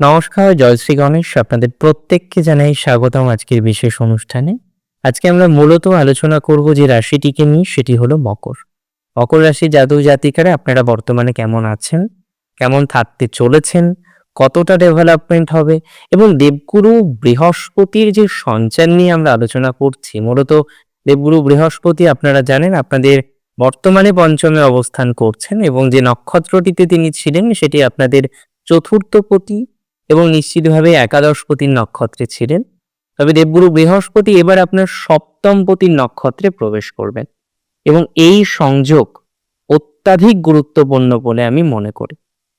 নমস্কার, জয়শ্রী গণেশ। আপনাদের প্রত্যেককে জানাই স্বাগতম আজকের বিশেষ অনুষ্ঠানে। আজকে আমরা মূলত আলোচনা করব যে রাশিটিকে নিয়ে, সেটি হলো মকর। মকর রাশি জাতক জাতিকারা, আপনারা বর্তমানে কেমন আছেন? কেমন থাকতে চলেছেন? কতটা ডেভেলপমেন্ট হবে? এবং দেবগুরু বৃহস্পতির যে সঞ্চার নিয়ে আমরা আলোচনা করছি, মূলত দেবগুরু বৃহস্পতি, আপনারা জানেন, আপনাদের বর্তমানে পঞ্চমে অবস্থান করছেন এবং যে নক্ষত্রটিতে তিনি ছিলেন, সেটি আপনাদের চতুর্থ পতি এবং নিশ্চিতভাবে একাদশ পতির নক্ষত্রে ছিলেন। তবে দেবগুরু বৃহস্পতি এবার আপনার সপ্তম পতির নক্ষত্রে প্রবেশ করবেন এবং এই সংযোগ অত্যাধিক গুরুত্বপূর্ণ বলে আমি মনে করি।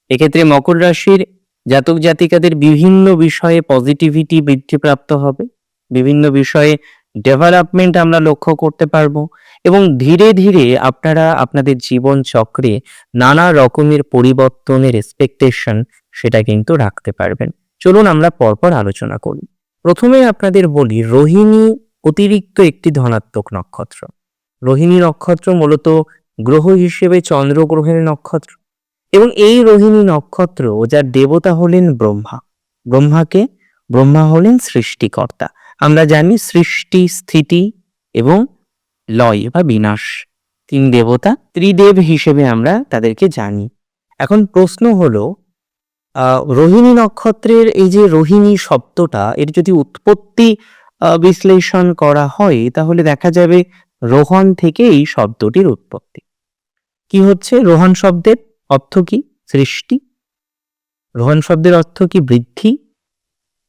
এক্ষেত্রে মকর রাশির জাতক জাতিকাদের বিভিন্ন বিষয়ে পজিটিভিটি বৃদ্ধিপ্রাপ্ত হবে, বিভিন্ন বিষয়ে ডেভেলপমেন্ট আমরা লক্ষ্য করতে পারব এবং ধীরে ধীরে আপনারা আপনাদের জীবন চক্রে নানা রকমের পরিবর্তনের এক্সপেকটেশন সেটা কিন্তু রাখতে পারবেন। চলুন আমরা পরপর আলোচনা করি। প্রথমে আপনাদের বলি, রোহিণী অতিরিক্ত একটি ধনাত্মক নক্ষত্র। রোহিণী নক্ষত্র মূলত গ্রহ হিসেবে চন্দ্র গ্রহের নক্ষত্র। এবং এই রোহিণী নক্ষত্র যার দেবতা হলেন ব্রহ্মা। ব্রহ্মাকে, ব্রহ্মা হলেন সৃষ্টিকর্তা। আমরা জানি সৃষ্টি, স্থিতি এবং লয় বা বিনাশ। তিন দেবতা, ত্রিদেব হিসেবে আমরা তাদেরকে জানি। এখন প্রশ্ন হলো রোহিণী নক্ষত্রের এই যে রোহিণী শব্দটা, এর যদি উৎপত্তি বিশ্লেষণ করা হয়, তাহলে দেখা যাবে রোহন থেকে এই শব্দটির উৎপত্তি। কি হচ্ছে? রোহন শব্দের অর্থ কি? সৃষ্টি। রোহন শব্দের অর্থ কি? বৃদ্ধি।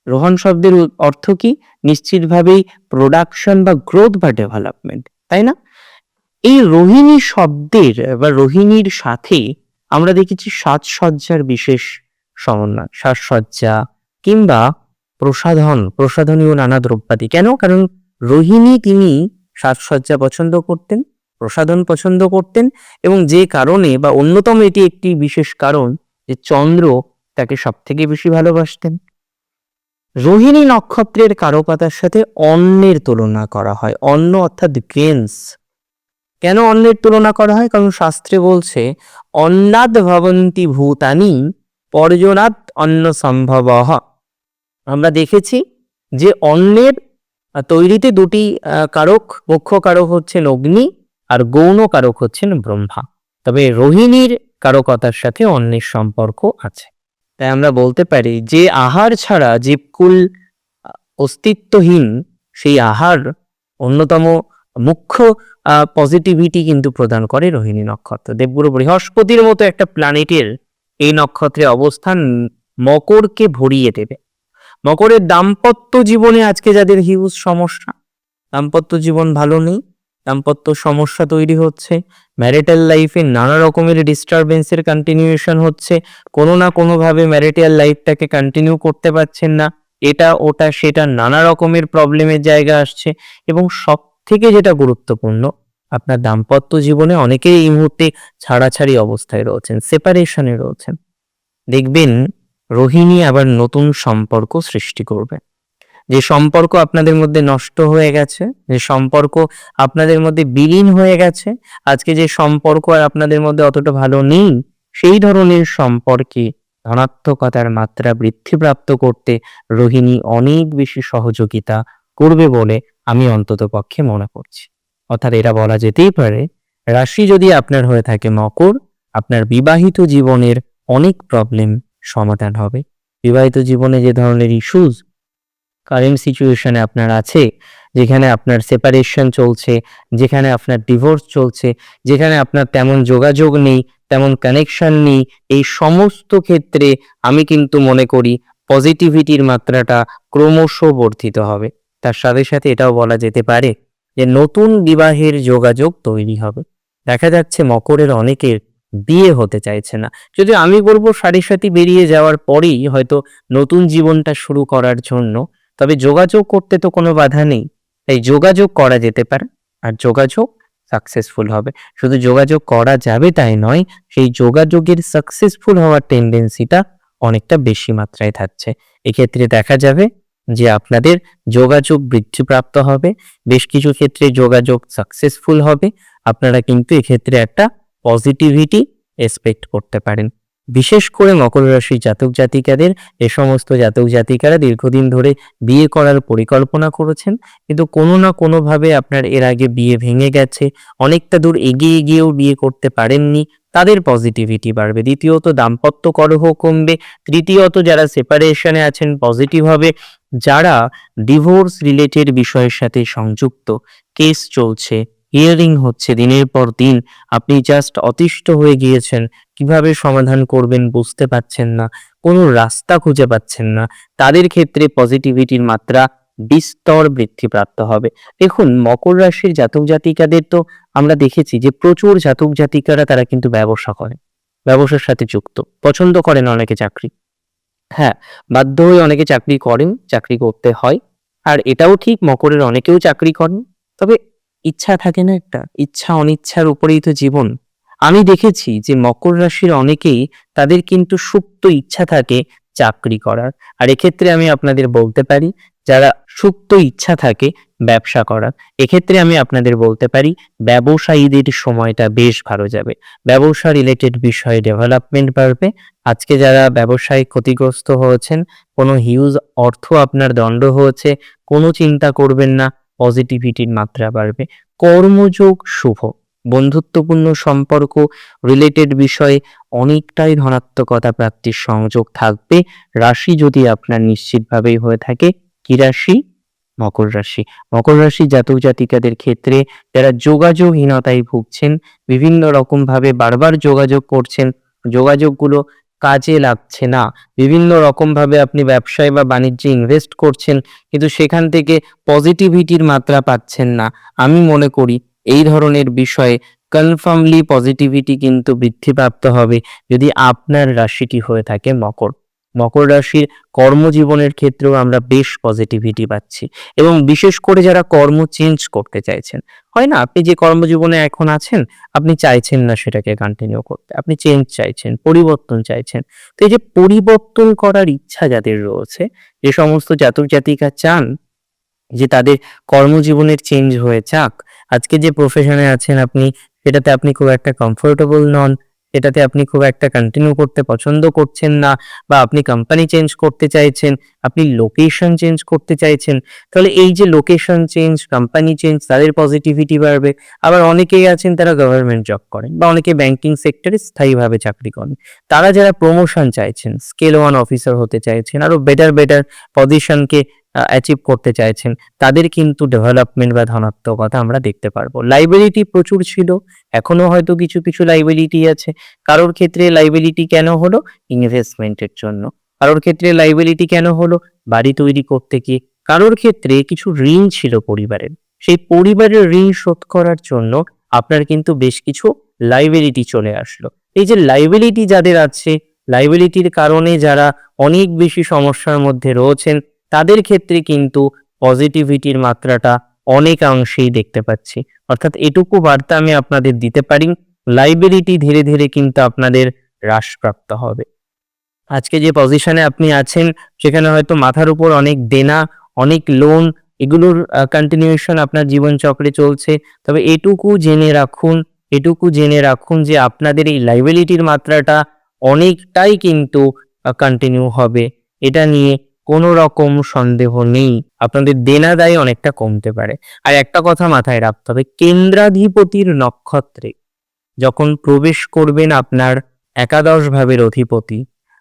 রোহন শব্দের অর্থ কি? নিশ্চিতভাবেই প্রোডাকশন বা গ্রোথ বা ডেভেলপমেন্ট তাই না? এই রোহিণী শব্দের বা রোহিণীর সাথে আমরা দেখেছি সাজসজ্জার বিশেষ সমন্বয়, সাজসজ্জা কিংবা প্রসাধন, প্রসাধনীয় নানা দ্রব্যাদি। কেন? কারণ রোহিণী তিনি সাজসজ্জা পছন্দ করতেন, প্রসাধন পছন্দ করতেন এবং যে কারণে বা অন্যতম এটি একটি বিশেষ কারণ যে চন্দ্র তাকে সব থেকে বেশি ভালোবাসতেন। রোহিণী নক্ষত্রের কারকতার সাথে অন্নের তুলনা করা হয়। অন্ন অর্থাৎ গ্রেনস কেন অন্নের তুলনা করা হয়? কারণ শাস্ত্রে বলছে, অন্নাদ ভবন্তি ভূতানি পর্যনাদ অন্ন সম্ভব। আমরা দেখেছি যে অন্নের তৈরিতে দুটি কারক, মুখ্য কারক হচ্ছেন অগ্নি আর গৌণ কারক হচ্ছেন ব্রহ্মা। তবে রোহিণীর কারকতার সাথে অন্যের সম্পর্ক আছে। তাই আমরা বলতে পারি যে আহার ছাড়া জীবকুল অস্তিত্বহীন সেই আহার অন্যতম মুখ্য পজিটিভিটি কিন্তু প্রদান করে রোহিণী নক্ষত্র। দেবগুরু বৃহস্পতির মতো একটা প্ল্যানেটের এই নক্ষত্রে অবস্থান মকরকে ভরিয়ে দেবে। মকরের দাম্পত্য জীবনে আজকে যাদের হিউজ সমস্যা, দাম্পত্য জীবন ভালো নেই, দাম্পত্য সমস্যা তৈরি হচ্ছে ম্যারিটাল লাইফে নানা রকমের ডিস্টারবেন্সের কন্টিনিউয়েশন হচ্ছে, কোনো না কোনোভাবে ম্যারিটাল লাইফটাকে কন্টিনিউ করতে পারছেন না, এটা, ওটা, সেটা নানা রকমের প্রবলেমের জায়গা আসছে এবং সব থেকে যেটা গুরুত্বপূর্ণ আপনার দাম্পত্য জীবনে অনেকেই এই মুহূর্তে ছাড়াছাড়ি অবস্থায় রয়েছেন সেপারেশনে রয়েছেন। দেখবেন, রোহিণী আবার নতুন সম্পর্ক সৃষ্টি করবে। যে সম্পর্ক আপনাদের মধ্যে নষ্ট হয়ে গেছে, যে সম্পর্ক আপনাদের মধ্যে বিলীন হয়ে গেছে, আজকে যে সম্পর্ক আর আপনাদের মধ্যে অতটা ভালো নেই, সেই ধরনের সম্পর্কে ধনাত্মকতার মাত্রা বৃদ্ধিপ্রাপ্ত করতে রোহিণী অনেক বেশি সহযোগিতা করবে বলে আমি অন্তত পক্ষে মনে করছি। অর্থাৎ এটা বলা যেতেই পারে, রাশি যদি আপনার হয়ে থাকে মকর, আপনার বিবাহিত জীবনের অনেক প্রবলেম সমাধান হবে। বিবাহিত জীবনে যে ধরনের ইস্যুজ কারেন্ট সিচুয়েশনে আপনার আছে, যেখানে আপনার সেপারেশন চলছে, যেখানে আপনার ডিভোর্স চলছে, যেখানে আপনার তেমন যোগাযোগ নেই, তেমন কানেকশন নেই, এই সমস্ত ক্ষেত্রে আমি কিন্তু মনে করি পজিটিভিটির মাত্রাটা ক্রমশ বর্ধিত হবে। তার সাথে সাথে এটাও বলা যেতে পারে যে নতুন বিবাহের যোগাযোগ তৈরি হবে। দেখা যাচ্ছে মকরের অনেকের বিয়ে হতে চাইছে না। যদি আমি বলব সারি সাথী বেরিয়ে যাওয়ার পরেই হয়তো নতুন জীবনটা শুরু করার জন্য, তবে যোগাযোগ করতে তো কোনো বাধা নেই। তাই যোগাযোগ করা যেতে পারে আর যোগাযোগ সাকসেসফুল হবে। শুধু যোগাযোগ করা যাবে তাই নয়, সেই যোগাযোগের সাকসেসফুল হওয়ার টেন্ডেন্সিটা অনেকটা বেশি মাত্রায় থাকছে। এক্ষেত্রে দেখা যাবে যে আপনাদের যোগাযোগ বৃদ্ধিপ্রাপ্ত হবে, বেশ কিছু ক্ষেত্রে যোগাযোগ সাকসেসফুল হবে, আপনারা কিন্তু এক্ষেত্রে একটা পজিটিভিটি এক্সপেক্ট করতে পারেন। বিশেষ করে মকর রাশির জাতক জাতিকাদের, এ সমস্ত জাতক জাতিকারা দীর্ঘদিন ধরে বিয়ে করার পরিকল্পনা করেছেন। কিন্তু কোনো না কোনোভাবে আপনার এর আগে বিয়ে ভেঙে গেছে, অনেকটা দূর এগিয়ে গিয়েও বিয়ে করতে পারেননি, তাদের পজিটিভিটি বাড়বে। দ্বিতীয়ত, দাম্পত্য কলহ কমবে। তৃতীয়ত, যারা সেপারেশনে আছেন পজিটিভ হবে। যারা ডিভোর্স রিলেটেড বিষয়ের সাথে সংযুক্ত কেস চলছে হিয়ারিং হচ্ছে দিনের পর দিন, আপনি জাস্ট অতিষ্ঠ হয়ে গিয়েছেন কীভাবে সমাধান করবেন বুঝতে পাচ্ছেন না, কোনো রাস্তা খুঁজে পাচ্ছেন না, তাদের ক্ষেত্রে পজিটিভিটির মাত্রা বিস্তর বৃদ্ধিপ্রাপ্ত হবে। দেখুন, মকর রাশির জাতক জাতিকাদের তো আমরা দেখেছি যে প্রচুর জাতক জাতিকারা তারা কিন্তু ব্যবসা করে, ব্যবসার সাথে যুক্ত, পছন্দ করেন অনেকে চাকরি। হ্যাঁ বাধ্য হয়ে অনেকে চাকরি করেন, চাকরি করতে হয়, আর এটাও ঠিক মকরের অনেকেও চাকরি করেন, তবে ইচ্ছা থাকে না একটা, ইচ্ছা অনিচ্ছার উপরেই তো জীবন। আমি দেখেছি যে মকর রাশির অনেকেই তাদের কিন্তু সুপ্ত ইচ্ছা থাকে চাকরি করার। আর এক্ষেত্রে আমি আপনাদের বলতে পারি, যারা সুপ্ত ইচ্ছা থাকে ব্যবসা করার, এক্ষেত্রে আমি আপনাদের বলতে পারি, ব্যবসায়ীদের সময়টা বেশ ভালো যাবে। ব্যবসা রিলেটেড বিষয়ে ডেভেলপমেন্ট বাড়বে। আজকে যারা ব্যবসায় ক্ষতিগ্রস্ত হয়েছেন, কোনো হিউজ অর্থ আপনার দণ্ড হয়েছে, কোনো চিন্তা করবেন না পজিটিভিটির মাত্রা বাড়বে। কর্মযোগ শুভ। বন্ধুত্বপূর্ণ সম্পর্ক রিলেটেড বিষয়ে অনেকটাই ধনাত্মকতা প্রাপ্তির সংযোগ থাকবে। রাশি যদি আপনার নিশ্চিতভাবেই হয়ে থাকে, কি রাশি? মকর রাশি। মকর রাশি জাতক জাতিকাদের ক্ষেত্রে যারা যোগাযোগহীনতায় ভুগছেন, বিভিন্ন রকম ভাবে বারবার যোগাযোগ করছেন, যোগাযোগগুলো কাজে লাগছে না। বিভিন্ন রকম ভাবে আপনি ব্যবসায় বা বাণিজ্যে ইনভেস্ট করছেন, কিন্তু সেখান থেকে পজিটিভিটির মাত্রা পাচ্ছেন না। আমি মনে করি এই ধরনের বিষয়ে কনফার্মলি পজিটিভিটি কিন্তু বৃদ্ধিপ্রাপ্ত হবে যদি আপনার রাশিটি হয়ে থাকে মকর। মকর রাশির কর্মজীবনের ক্ষেত্রেও আমরা বেশ পজিটিভিটি পাচ্ছি এবং বিশেষ করে যারা কর্ম চেঞ্জ করতে চাইছেন, হয় না? আপনি যে কর্মজীবনে এখন আছেন, আপনি চাইছেন না সেটাকে কন্টিনিউ করতে। আপনি চেঞ্জ চাইছেন, পরিবর্তন চাইছেন। তো এই যে পরিবর্তন করার ইচ্ছা যাদের রয়েছে, যে সমস্ত জাতক জাতিকা চান যে তাদের কর্মজীবনের চেঞ্জ হয়ে যাক। আজকে যে প্রফেশনে আছেন আপনি, সেটাতে আপনি খুব একটা কমফোর্টেবল নন এটাতে আপনি খুব একটা কন্টিনিউ করতে পছন্দ করছেন না, বা আপনি কোম্পানি চেঞ্জ করতে চাইছেন, আপনি লোকেশন চেঞ্জ করতে চাইছেন, তাহলে এই যে লোকেশন চেঞ্জ কোম্পানি চেঞ্জ তাদের পজিটিভিটি বাড়বে। আবার অনেকেই আছেন তারা গভর্নমেন্ট জব করেন, বা অনেকে ব্যাংকিং সেক্টরে স্থায়ীভাবে চাকরি করেন। তারা যারা প্রমোশন চাইছেন স্কেল ওয়ান অফিসার হতে চাইছেন আরও বেটার বেটার পজিশনকে অ্যাচিভ করতে চাইছেন, তাদের কিন্তু ডেভেলপমেন্ট বা ধনাত্মকতা আমরা দেখতে পারব। লাইবিলিটি প্রচুর ছিল, এখনও হয়তো কিছু কিছু লাইবিলিটি আছে। কারোর ক্ষেত্রে লাইবিলিটি কেন হলো? ইনভেস্টমেন্টের জন্য। কারোর ক্ষেত্রে লাইবিলিটি কেন হলো? বাড়ি তৈরি করতে গিয়ে। কারোর ক্ষেত্রে কিছু ঋণ ছিল পরিবারের। সেই পরিবারের ঋণ শোধ করার জন্য আপনার কিন্তু বেশ কিছু লাইবিলিটি চলে আসলো। এই যে লাইবিলিটি যাদের আছে লাইবিলিটির কারণে যারা অনেক বেশি সমস্যার মধ্যে রয়েছেন তাদের ক্ষেত্রে কিন্তু পজিটিভিটির মাত্রাটা অনেকাংশেই দেখতে পাচ্ছি। অর্থাৎ এটুকু বার্তা আমি আপনাদের দিতে পারি লাইবিলিটি ধীরে ধীরে কিন্তু আপনাদের হ্রাসপ্রাপ্ত হবে। আজকে যে পজিশনে আপনি আছেন, সেখানে হয়তো মাথার উপর অনেক দেনা, অনেক লোন এগুলোর কন্টিনিউশন আপনার জীবন চক্রে চলছে। তবে এটুকু জেনে রাখুন, এটুকু জেনে রাখুন যে আপনাদের এই লাইবিলিটির মাত্রাটা অনেকটাই কিন্তু কন্টিনিউ হবে। এটা নিয়ে কোনো রকম সন্দেহ নেই। আপনাদের দেনা দায় অনেকটা কমতে পারে। আর একটা কথা মাথায় রাখতে হবে, কেন্দ্রাধিপতির নক্ষত্রে যখন প্রবেশ করবেন আপনার একাদশ ভাবের অধিপতি,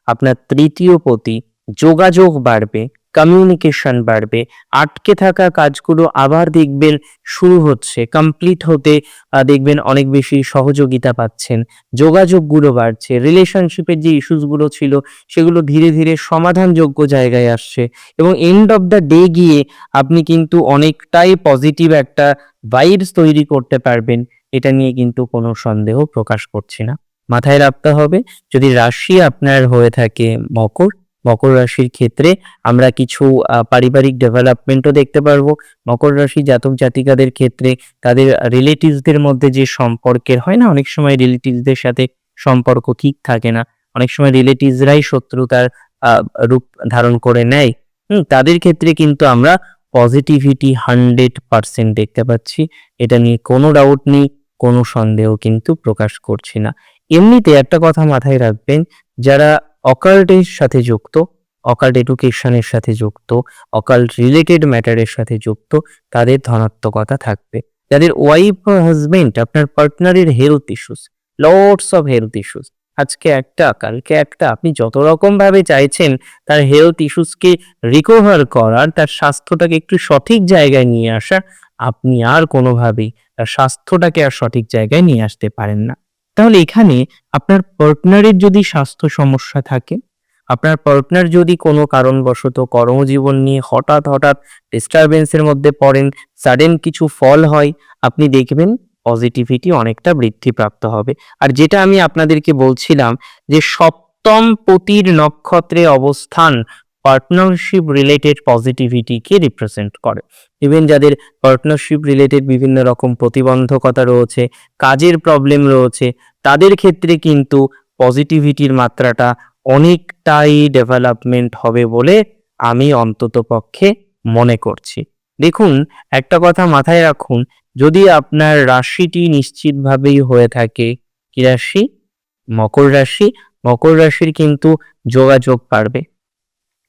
আপনার তৃতীয় পতি, যোগাযোগ বাড়বে। কমিউনিকেশন বাড়বে। আটকে থাকা কাজগুলো আবার দেখবেন শুরু হচ্ছে কমপ্লিট হতে দেখবেন অনেক বেশি সহযোগিতা পাচ্ছেন। যোগাযোগগুলো বাড়ছে রিলেশনশিপের যে ইস্যুসগুলো ছিল, সেগুলো ধীরে ধীরে সমাধানযোগ্য জায়গায় আসছে। এবং এন্ড অফ দ্য ডে গিয়ে আপনি কিন্তু অনেকটাই পজিটিভ একটা ভাইবস তৈরি করতে পারবেন, এটা নিয়ে কিন্তু কোনো সন্দেহ প্রকাশ করছি না। মাথায় রাখতে হবে, যদি রাশি আপনার হয়ে থাকে মকর মকর রাশির ক্ষেত্রে আমরা কিছু পারিবারিক ডেভেলপমেন্টও দেখতে পারব। মকর রাশি জাতক জাতিকাদের ক্ষেত্রে তাদের রিলেটিভসদের মধ্যে যে সম্পর্কের হয় না, অনেক সময় রিলেটিভসদের সাথে সম্পর্ক ঠিক থাকে না। অনেক সময় রিলেটিভসরাই শত্রুতার রূপ ধারণ করে নেয়। হুম, তাদের ক্ষেত্রে কিন্তু আমরা পজিটিভিটি হান্ড্রেড পার্সেন্ট দেখতে পাচ্ছি। এটা নিয়ে কোনো ডাউট নেই, কোনো সন্দেহ কিন্তু প্রকাশ করছি না। এমনিতে একটা কথা মাথায় রাখবেন, যারা অকাল্টের সাথে যুক্ত অকাল্ট এডুকেশনের সাথে যুক্ত অকাল্ট রিলেটেড ম্যাটারের সাথে যুক্ত, তাদের ধনাত্মকতা থাকবে। যাদের ওয়াইফ হাজবেন্ড আপনার পার্টনারের health issues lots of health issues আজকে একটা, কালকে একটা, আপনি যত রকম ভাবে চাইছেন, তার হেলথ ইস্যুসকে রিকভার করার, তার স্বাস্থ্যটাকে একটু সঠিক জায়গায় নিয়ে আসার, আপনি আর কোনোভাবেই তার স্বাস্থ্যটাকে আর সঠিক জায়গায় নিয়ে আসতে পারেন না। তাহলে এখানে আপনার পার্টনারের যদি স্বাস্থ্য সমস্যা থাকে, আপনার পার্টনার যদি কোনো কারণবশত কর্মজীবন নিয়ে হঠাৎ হঠাৎ ডিস্টারবেন্সের মধ্যে পড়েন সাডেন কিছু ফল হয়, আপনি দেখবেন পজিটিভিটি অনেকটা বৃদ্ধিপ্রাপ্ত হবে। আর যেটা আমি আপনাদেরকে বলছিলাম যে সপ্তম পতির নক্ষত্রে অবস্থান পার্টনারশিপ রিলেটেড পজিটিভিটিকে রিপ্রেজেন্ট করে। ইভেন যাদের পার্টনারশিপ রিলেটেড বিভিন্ন রকম প্রতিবন্ধকতা রয়েছে, কাজের প্রবলেম রয়েছে, তাদের ক্ষেত্রে কিন্তু পজিটিভিটির মাত্রাটা অনেকটাই ডেভেলপমেন্ট হবে বলে আমি অন্তত পক্ষে মনে করছি। দেখুন, একটা কথা মাথায় রাখুন, যদি আপনার রাশিটি নিশ্চিতভাবেই হয়ে থাকে, কি রাশি? মকর রাশি। মকর রাশির কিন্তু যোগাযোগ বাড়বে।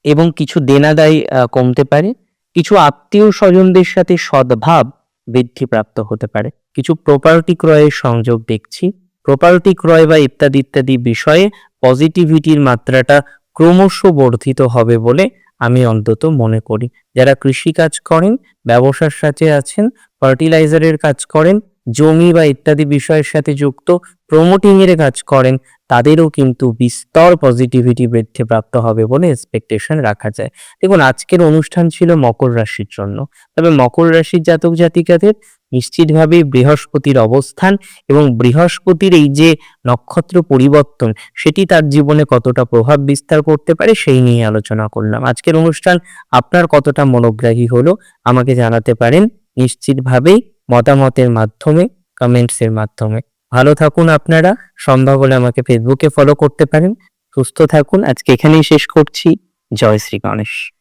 এবং কিছু দেনাদায় কমতে পারে, কিছু আত্মীয় স্বজনদের সাথে সদ্ভাব বৃদ্ধিপ্রাপ্ত হতে পারে। কিছু প্রপার্টি ক্রয়ের সংযোগ দেখছি। প্রপার্টি ক্রয় বা ইত্যাদি ইত্যাদি বিষয়ে পজিটিভিটির মাত্রাটা ক্রমশ বর্ধিত হবে বলে আমি অন্তত মনে করি। যারা কৃষি কাজ করেন, ব্যবসার সাথে আছেন ফার্টিলাইজারের কাজ করেন জমি বা ইত্যাদি বিষয়ের সাথে যুক্ত প্রমোটিং এর কাজ করেন, তাদেরও কিন্তু বিস্তর পজিটিভিটি বৃদ্ধিপ্রাপ্ত হবে বলে এক্সপেকটেশন রাখা যায়। দেখুন, আজকের অনুষ্ঠান ছিল মকর রাশির জন্য। তবে মকর রাশির জাতক জাতিকাদের নিশ্চিতভাবে বৃহস্পতির অবস্থান এবং বৃহস্পতির এই যে নক্ষত্র পরিবর্তন, সেটি তার জীবনে কতটা প্রভাব বিস্তার করতে পারে সেই নিয়ে আলোচনা করলাম। আজকের অনুষ্ঠান আপনার কতটা মনোগ্রাহী হলো, আমাকে জানাতে পারেন। নিশ্চিতভাবেই মতামতের মাধ্যমে কমেন্টসের মাধ্যমে। ভালো থাকুন আপনারা, সম্ভব হলে আমাকে ফেসবুকে ফলো করতে পারেন। সুস্থ থাকুন, আজকে এখানেই শেষ করছি। জয় শ্রী গণেশ।